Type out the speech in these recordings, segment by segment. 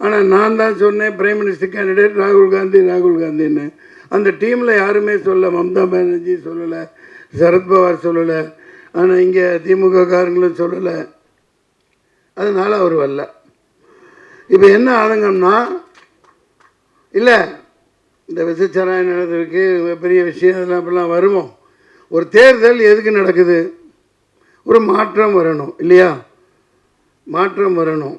ஆனால் நான் தான் சொன்னேன் பிரைம் மினிஸ்டர் கேண்டிடேட் ராகுல் காந்தி ராகுல் காந்தின்னு. அந்த டீமில் யாருமே சொல்ல மம்தா பானர்ஜி சொல்லலை சரத்பவார் சொல்லலை ஆனால் இங்கே திமுக காரங்களும் சொல்லலை. அதனால் அவர் வரல. இப்போ என்ன ஆதங்கம்னா இல்லை இந்த விசச்சாராயம் நடந்திருக்கு பெரிய விஷயம் அதெல்லாம் இப்பெல்லாம் வருவோம் ஒரு தேர்தல் எதுக்கு நடக்குது? ஒரு மாற்றம் வரணும் இல்லையா? மாற்றம் வரணும்.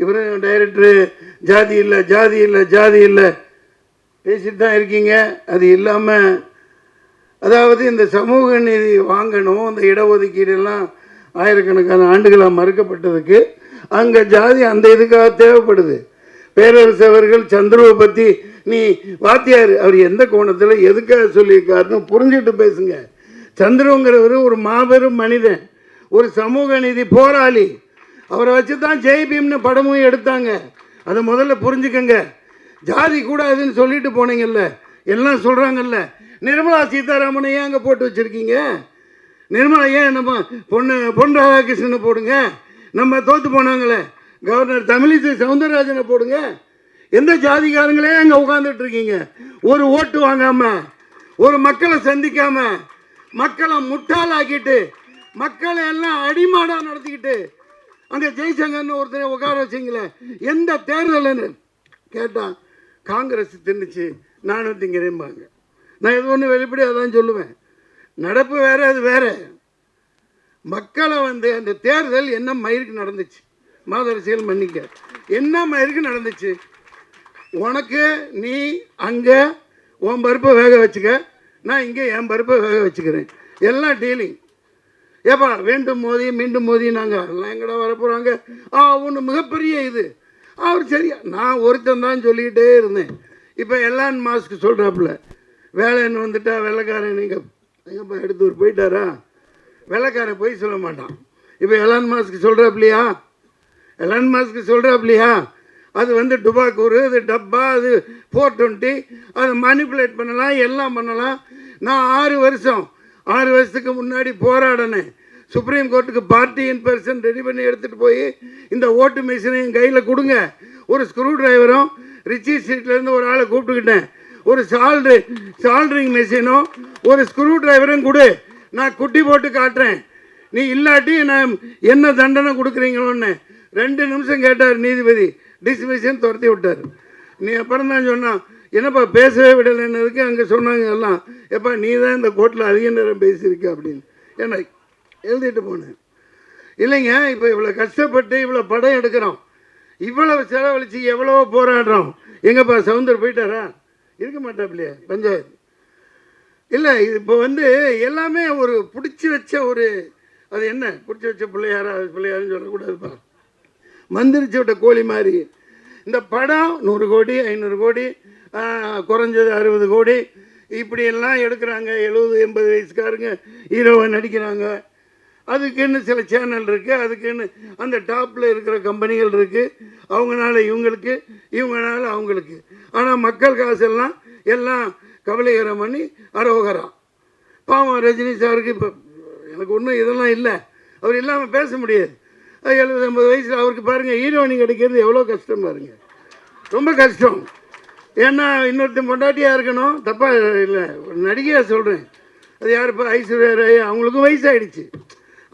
இவரும் டைரக்டரு ஜாதி இல்லை ஜாதி இல்லை ஜாதி இல்லை. பேசிட்டு தான் இருக்கீங்க. அது இல்லாமல் அதாவது இந்த சமூக நீதி வாங்கணும் இந்த இடஒதுக்கீடெல்லாம் ஆயிரக்கணக்கான ஆண்டுகளாக மறுக்கப்பட்டதுக்கு அங்கே ஜாதி அந்த இதுக்காக தேவைப்படுது. பேரரசு அவர்கள் சந்துருவை பற்றி நீ வாத்தியார் அவர் எந்த கோணத்தில் எதுக்காக சொல்லியிருக்காருன்னு புரிஞ்சுட்டு பேசுங்க. சந்திரங்கிறவர் ஒரு மாபெரும் மனிதன் ஒரு சமூக நீதி போராளி. அவரை வச்சு தான் ஜெய் பீம்னு படமும் எடுத்தாங்க. அதை முதல்ல புரிஞ்சுக்கங்க. ஜாதி கூடாதுன்னு சொல்லிட்டு போனீங்கல்ல எல்லாம் சொல்கிறாங்கல்ல நிர்மலா சீதாராமனை ஏன் அங்கே போட்டு வச்சுருக்கீங்க? நிர்மலா ஏன் நம்ம பொண்ணு பொன் ராதாகிருஷ்ணனை போடுங்க? நம்ம தோற்று போனாங்களே கவர்னர் தமிழிசை சவுந்தரராஜனை போடுங்க. எந்த ஜாதிகாரங்களே அங்கே உட்காந்துட்டு இருக்கீங்க? ஒரு ஓட்டு வாங்காமல் ஒரு மக்களை சந்திக்காமல் மக்களை முட்டாளாக்கிட்டு மக்களை எல்லாம் அடிமாடாக நடத்திக்கிட்டு அங்கே ஜெய்சங்கர்னு ஒருத்தரை உட்கார வச்சிங்களே எந்த தேர்தல்னு கேட்டான் காங்கிரஸ் தின்னுச்சு நானும் திங்கிறேன்பாங்க நான் இது ஒன்று வெளிப்படையாக தான் சொல்லுவேன். நடப்பு வேறு அது வேற. மக்களை வந்து அந்த தேர்தல் என்ன மயிருக்கு நடந்துச்சு? மாதரசியல் மன்னிக்க என்ன மயிருக்கு நடந்துச்சு? உனக்கு நீ அங்கே உன் பருப்பை வேக வச்சுக்க. நான் இங்கே என் பருப்பை வேக வச்சுக்கிறேன். எல்லாம் டீலிங். ஏப்பா வேண்டும் மோதி மீண்டும் மோதி நாங்கள் எல்லாம் எங்கடா வரப்போகிறாங்க ஆ ஒன்று மிகப்பெரிய இது. அவர் சரியா நான் ஒருத்தன் தான் சொல்லிக்கிட்டே இருந்தேன். இப்போ எல்லான் மாஸ்க்கு சொல்கிறாப்புல வேலைன்னு வந்துட்டா வெள்ளைக்காரன் நீங்கள் எங்கப்பா எடுத்து ஒரு போயிட்டாரா? வெள்ளைக்காரன் போய் சொல்ல மாட்டான். இப்போ எலான் மாஸ்க்கு சொல்கிறாப்லையா எலான் மாஸ்க்கு சொல்கிறாப்லையா அது வந்து டுபாக்கூர் அது டப்பா அது ஃபோர் டுவெண்ட்டி அதை மேனிப்புலேட் பண்ணலாம் எல்லாம் பண்ணலாம். நான் ஆறு வருஷம் ஆறு வருஷத்துக்கு முன்னாடி போராடினேன். சுப்ரீம் கோர்ட்டுக்கு பார்ட்டி இன் பர்சன் ரெடி பண்ணி எடுத்துகிட்டு போய் இந்த ஓட்டு மிஷினையும் கையில் கொடுங்க. ஒரு ஸ்க்ரூ டிரைவரும் ரிச்சி ஸ்ட்ரீட்லேருந்து ஒரு ஆளை கூப்பிட்டுக்கிட்டேன். ஒரு சால்ட்ரு சால்ட்ரிங் மிஷினும் ஒரு ஸ்க்ரூ டிரைவரும் கொடு. நான் குட்டி போட்டு காட்டுறேன். நீ இல்லாட்டி நான் என்ன தண்டனை கொடுக்குறீங்களோன்னு ரெண்டு நிமிஷம் கேட்டார் நீதிபதி. டிஸ்மிஷன் துரத்தி விட்டார். நீ அப்புறம் தான் சொன்னான் என்னப்பா பேசவே விடலைன்னதுக்கு அங்கே சொன்னாங்க எல்லாம். எப்பா நீ தான் இந்த கோர்ட்டில் அதிக நேரம் பேசியிருக்க அப்படின்னு. ஏன்னா எழுதிட்டு போனேன். இல்லைங்க இப்போ இவ்வளோ கஷ்டப்பட்டு இவ்வளோ படம் எடுக்கிறோம். இவ்வளவு செலவழிச்சு எவ்வளோ போராடுறோம். எங்கப்பா சவுந்தர் போயிட்டாரா? இருக்க மாட்டாப்லையே பஞ்சாயத்து. இல்லை இது இப்போ வந்து எல்லாமே ஒரு பிடிச்சி வச்ச ஒரு அது என்ன? பிடிச்சி வச்ச பிள்ளையாரா அது பிள்ளையாருன்னு சொல்லக்கூடாதுப்பா. மந்திரிச்சு விட்ட கோழி மாதிரி. இந்த படம் நூறு கோடி ஐநூறு கோடி குறைஞ்சது அறுபது கோடி. இப்படியெல்லாம் எடுக்கிறாங்க. எழுபது எண்பது வயசுக்காரங்க ஹீரோவை நடிக்கிறாங்க. அதுக்குன்னு சில சேனல் இருக்குது அதுக்குன்னு அந்த டாப்பில் இருக்கிற கம்பெனிகள் இருக்குது அவங்கனால இவங்களுக்கு இவங்களால அவங்களுக்கு. ஆனால் மக்கள் காசெல்லாம் எல்லாம் கவலைகரம் பண்ணி அரோகரா. பாவம் ரஜினி சாருக்கு இப்போ எனக்கு ஒன்றும் இதெல்லாம் இல்லை. அவர் இல்லாமல் பேச முடியாது. எழுபது ஐம்பது வயசில் அவருக்கு பாருங்கள் ஹீரோனி கிடைக்கிறது எவ்வளோ கஷ்டம் பாருங்கள் ரொம்ப கஷ்டம். ஏன்னா இன்னொருத்தன் பொண்டாட்டியாக இருக்கணும். தப்பாக இல்லை. ஒரு நடிகையாக சொல்கிறேன் அது யார்? இப்போ ஐஸ்வர்யா ராய் அவங்களுக்கும் வயசாகிடுச்சு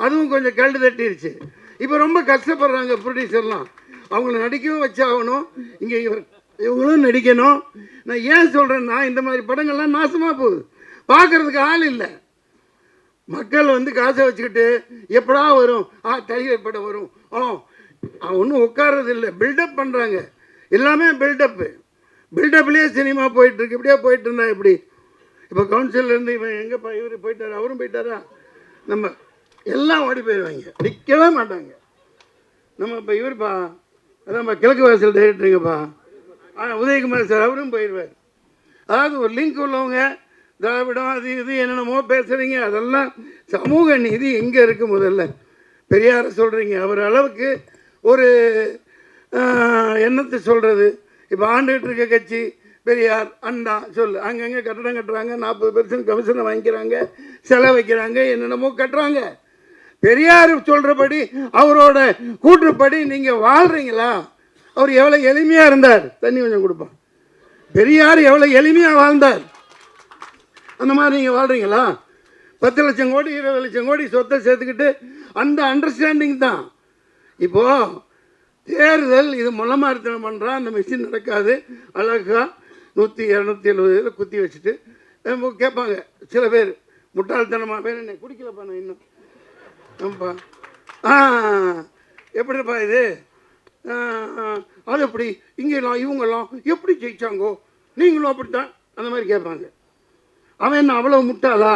அதுவும் கொஞ்சம் கல்டு தட்டிடுச்சு இப்போ ரொம்ப கஷ்டப்படுறாங்க ப்ரொடியூசர்லாம். அவங்கள நடிக்கவும் வச்சாகணும். இங்கே இவர் இவங்களும் நடிக்கணும். நான் ஏன் சொல்கிறேன்னா இந்த மாதிரி படங்கள்லாம் நாசமாக போகுது. பார்க்குறதுக்கு ஆள் இல்லை. மக்கள் வந்து காசை வச்சுக்கிட்டு எப்படா வரும்? ஆ தலிகை படம் வரும். ஆ ஒன்றும் உட்கார்றது இல்லை. பில்டப் பண்ணுறாங்க எல்லாமே பில்டப்பு பில்டப்லேயே சினிமா போயிட்டுருக்கு. இப்படியே போயிட்டு இருந்தா எப்படி? இப்போ கவுன்சிலருந்து இவன் எங்கேப்பா இவர் போயிட்டார் அவரும் போயிட்டாரா? நம்ம எல்லாம் ஓடி போயிடுவாங்க நிற்கவே மாட்டாங்க. நம்ம இப்போ இவர்ப்பா அதான்ப்பா கிழக்கு வாசல் டைரக்டருங்கப்பா ஆ உதயகுமார் சார் அவரும் போயிடுவார் அதாவது ஒரு லிங்க் உள்ளவங்க திராவிடம் அது இது என்னென்னமோ பேசுகிறீங்க அதெல்லாம் சமூக நீதி எங்கே இருக்குது முதல்ல. பெரியாரை சொல்கிறீங்க அவர் அளவுக்கு ஒரு எண்ணத்தை என்னத்தை சொல்கிறது இப்போ ஆண்டுகிட்டு இருக்க கட்சி பெரியார் அண்ணா சொல்லு. அங்கங்கே கட்டடம் கட்டுறாங்க நாற்பது பெர்சன்ட் கமிஷனை வாங்கிக்கிறாங்க செலவு வைக்கிறாங்க என்னென்னமோ கட்டுறாங்க. பெரியார் சொல்கிறபடி அவரோட கூற்றுப்படி நீங்கள் வாழ்கிறீங்களா அவர் எவ்வளோ எளிமையாக இருந்தார். தண்ணி கொஞ்சம் கொடுப்பான் பெரியார் எவ்வளோ எளிமையாக வாழ்ந்தார். அந்த மாதிரி நீங்கள் வாழ்கிறீங்களா பத்து லட்சம் கோடி இருபது லட்சம் கோடி சொத்தை சேர்த்துக்கிட்டு அந்த அண்டர்ஸ்டாண்டிங் தான். இப்போது தேர்தல் இது முளமாரித்தனம் பண்ணுறான் அந்த மிஷின் நடக்காது. அழகாக நூற்றி இரநூத்தி எழுபது இதில் குத்தி வச்சுட்டு கேட்பாங்க. சில பேர் முட்டாள்தனமாக பேர் என்ன குடிக்கலப்பா நான் இன்னும். ஆமாப்பா. ஆ எப்படிப்பா இது? அது எப்படி? இங்கெல்லாம் இவங்கெல்லாம் எப்படி ஜெயிச்சாங்கோ? நீங்களும் அப்படித்தான். அந்த மாதிரி கேட்பாங்க. அவன் என்ன அவ்வளோ முட்டாளா?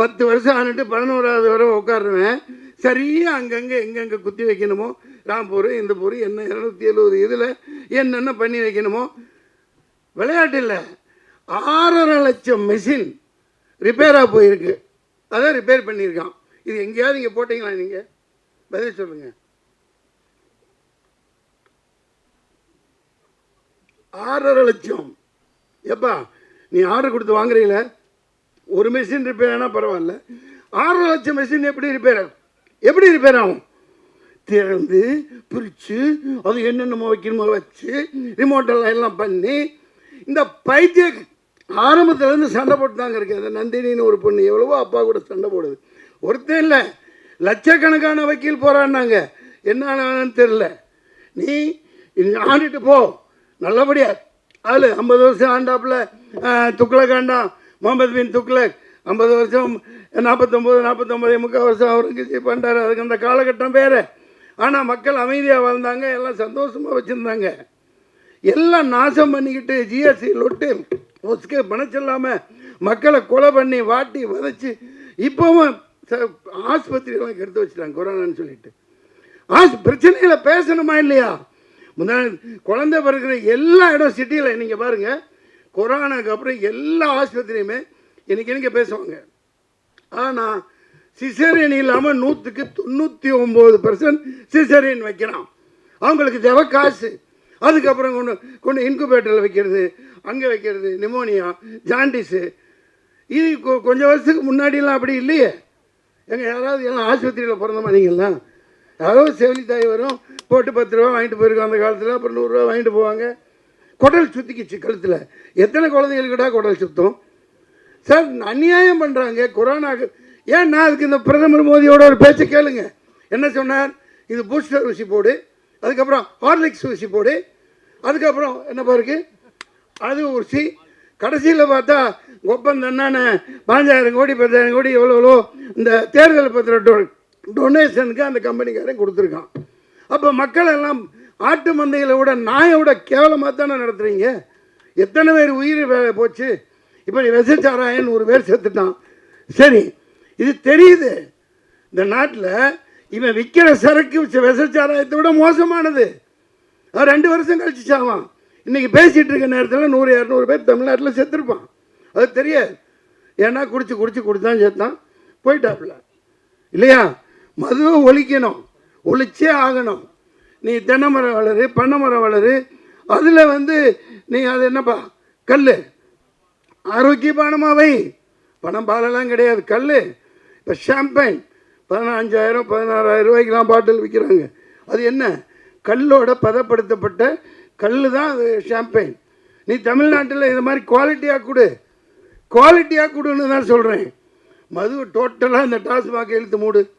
பத்து வருஷம் ஆனிட்டு பதினோராவது வரை உட்காருவேன். சரியாக அங்கங்கே எங்கெங்கே குத்தி வைக்கணுமோ? ராம்பூர் இந்த பூர் என்ன இரநூத்தி எழுபது இதில் என்னென்ன பண்ணி வைக்கணுமோ? விளையாட்டு இல்லை. ஆறரை லட்சம் மெஷின் ரிப்பேராக போயிருக்கு. அதான் ரிப்பேர் பண்ணியிருக்கான். இது எங்கேயாவது இங்கே போட்டிங்களா நீங்கள் பதில் சொல்லுங்கள் ஆறரை லட்சம். எப்பா நீ ஆர்டர் கொடுத்து வாங்குறீங்கள? ஒரு மிஷின் ரிப்பேர் ஆனால் பரவாயில்ல. ஆறரை லட்சம் மிஷின் எப்படி ரிப்பேர் ஆகும்? எப்படி ரிப்பேர் ஆகும் திறந்து பிரித்து அது என்னென்னமோ வைக்கணுமோ வச்சு ரிமோட்டெல்லாம் எல்லாம் பண்ணி இந்த பைத்திய ஆரம்பத்துலேருந்து சண்டை போட்டு தாங்க இருக்கு அந்த நந்தினின்னு ஒரு பொண்ணு எவ்வளவோ அப்பா கூட சண்டை போடுது. ஒருத்தன் இல்லை. லட்சக்கணக்கான வக்கீல் போகிறான்னாங்க என்ன ஆனான்னு தெரில நீ ஆண்டுட்டு போ. நல்லபடியா. ஆளு ஐம்பது வருஷம் ஆண்டாப்புல துக்ளக் ஆண்டான். முகமது பின் துக்ளக். ஐம்பது வருஷம் நாற்பத்தொம்போது நாற்பத்தொம்போது முக்கால் வருஷம் அவுரங்கசீப் பண்ணுறாரு அதுக்கு அந்த காலகட்டம் வேறு. ஆனால் மக்கள் அமைதியாக வாழ்ந்தாங்க எல்லாம் சந்தோஷமாக வச்சுருந்தாங்க. எல்லாம் நாசம் பண்ணிக்கிட்டு ஜிஎஸ்டி லொட்டு ஒஸ்கே பணச்சில்லாமல் மக்களை கொலை பண்ணி வாட்டி வதச்சி இப்போவும் ச- ஆஸ்பத்திரியெல்லாம் கெடுத்து வச்சுட்டாங்க கொரோனான்னு சொல்லிட்டு. ஆஸ் பிரச்சனைகளை பேசணுமா இல்லையா? முன்னாடி குழந்தை பிறகுற எல்லா இடம் சிட்டியில் நீங்கள் பாருங்கள் கொரோனாக்கு அப்புறம் எல்லா ஆஸ்பத்திரியுமே இன்னைக்கு இன்னைக்கு பேசுவாங்க. ஆனால் சிசரியன் இல்லாமல் நூற்றுக்கு தொண்ணூற்றி ஒம்பது பர்சன்ட் சிசரியன் வைக்கிறான். அவங்களுக்கு தேவை காசு. அதுக்கப்புறம் கொண்டு கொண்டு இன்குபேட்டரில் வைக்கிறது அங்கே வைக்கிறது நிமோனியா ஜாண்டிஸு இது கொ- கொஞ்சம் வருஷத்துக்கு முன்னாடிலாம் அப்படி இல்லையே. எங்கள் யாராவது எல்லாம் ஆஸ்பத்திரியில் பிறந்த மாதிரிங்களா? யாராவது செவிலி தாய் வரும் போட்டு பத்து ரூபா வாங்கிட்டு போயிருக்கோம் அந்த காலத்தில் அப்புறம் நூறுரூவா வாங்கிட்டு போவாங்க. குடல் சுற்றிக்கிச்சு கழுத்தில். எத்தனை குழந்தைங்களுக்கிட்டா குடல் சுத்தம்? சார் அநியாயம் பண்ணுறாங்க கொரோனாக்கு ஏன்னா அதுக்கு இந்த பிரதமர் மோடியோட ஒரு பேச்சை கேளுங்க. என்ன சொன்னார்? இது பூஸ்டர் ஊசி போடு அதுக்கப்புறம் ஹார்லிக்ஸ் ஊசி போடு அதுக்கப்புறம் என்ன பாருக்கு? அது ஊசி. கடைசியில் பார்த்தா ஒப்பந்தம் என்னென்ன பாஞ்சாயிரம் கோடி பத்தாயிரம் கோடி எவ்வளோ எவ்வளோ இந்த தேர்தல் பத்திர டொ டொனேஷனுக்கு அந்த கம்பெனிக்காரன் கொடுத்துருக்கான். அப்போ மக்கள் எல்லாம் ஆட்டு மந்தைகளை விட நாயை விட கேவலமாக தானே நடத்துகிறீங்க எத்தனை பேர் உயிர் போச்சு? இப்படி விசச்சாராயன் நூறு பேர் செத்துட்டான் சரி இது தெரியுது. இந்த நாட்டில் இவன் விற்கிற சரக்கு விசச்சாராயத்தை விட மோசமானது. அவன் ரெண்டு வருஷம் கழிச்சு சாவான் இன்னைக்கு பேசிகிட்டு இருக்க நேரத்தில் நூறு இரநூறு பேர் தமிழ்நாட்டில் செத்துருப்பான். அது தெரியாது. ஏன்னா குடிச்சு குடிச்சு குடித்தான் செத்தான். போயிட்டாப்புல. இல்லையா? மதுவை ஒழிக்கணும். ஒழிச்சே ஆகணும். நீ தென்னை மரம் வளரு பண்ணை மரம் வளரு. அதில் வந்து நீ அது என்னப்பா? கல் ஆரோக்கியமானமாக வை பணம் பாலெல்லாம் கிடையாது. கல் இப்போ ஷாம்பைன் பதினஞ்சாயிரம் பதினாறாயிரம் ரூபாய்க்கெலாம் பாட்டில் விற்கிறாங்க அது என்ன? கல்லோட பதப்படுத்தப்பட்ட கல் தான் அது ஷாம்பைன் நீ தமிழ்நாட்டில் இது மாதிரி குவாலிட்டியாக கொடு. குவாலிட்டியாக கொடுன்னு தான் சொல்கிறேன் மது டோட்டலாக இந்த டாஸ்மாக இழுத்து மூடு.